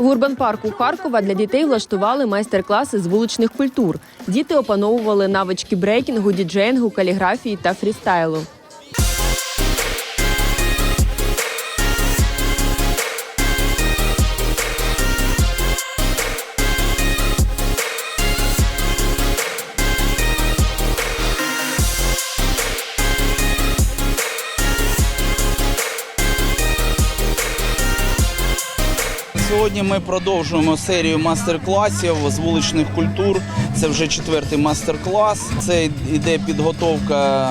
В урбанпарку Харкова для дітей влаштували майстер-класи з вуличних культур. Діти опановували навички брейкінгу, діджеїнгу, каліграфії та фрістайлу. Сьогодні ми продовжуємо серію мастер-класів з вуличних культур. Це вже четвертий мастер-клас. Це йде підготовка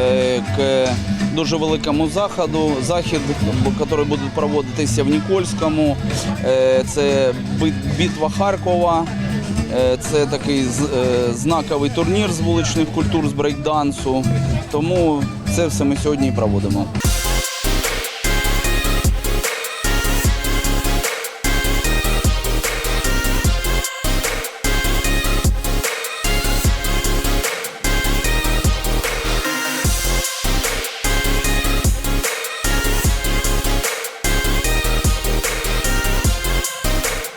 е, к дуже великому заходу. Захід, який буде проводитися в Нікольському. Е, Це битва Харкова. Е, Це такий знаковий турнір з вуличних культур з брейкдансу. Тому це все ми сьогодні і проводимо.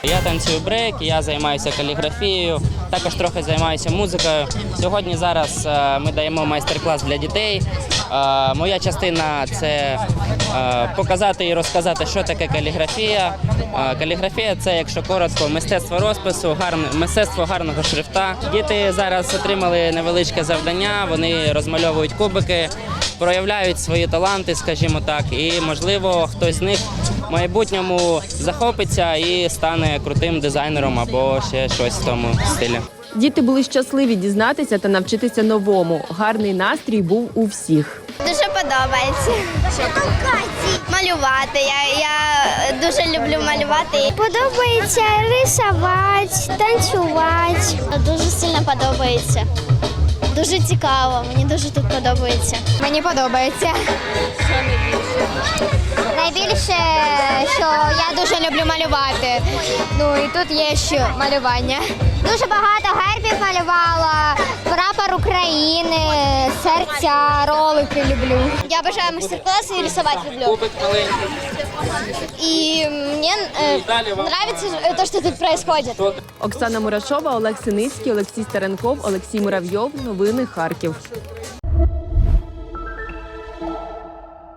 Я танцюю брейк, я займаюся каліграфією, також трохи займаюся музикою. Сьогодні зараз е, ми даємо майстер-клас для дітей. Е, Моя частина це е, показати і розказати, що таке каліграфія. Каліграфія це, якщо коротко, мистецтво розпису, гарне мистецтво гарного шрифта. Діти зараз отримали невеличке завдання. Вони розмальовують кубики, проявляють свої таланти, скажімо так, і можливо хтось з них в майбутньому захопиться і стане крутим дизайнером або ще щось в тому стилі. Діти були щасливі дізнатися та навчитися новому. Гарний настрій був у всіх. Дуже подобається. Малювати. Я, я дуже люблю малювати. Подобається рисувати, танцювати. Дуже сильно подобається. Дуже цікаво. Мені дуже тут подобається. Мені подобається. Що я дуже люблю малювати. Ну і тут є ще малювання. Дуже багато гербів малювала, прапор України, серця, ролики люблю. Я бажаю майстер-класи і рисувати люблю. І мені е, подобається те, що тут відбувається. Оксана Мурашова, Олег Синицький, Олексій Старенков, Олексій Муравйов. Новини Харків.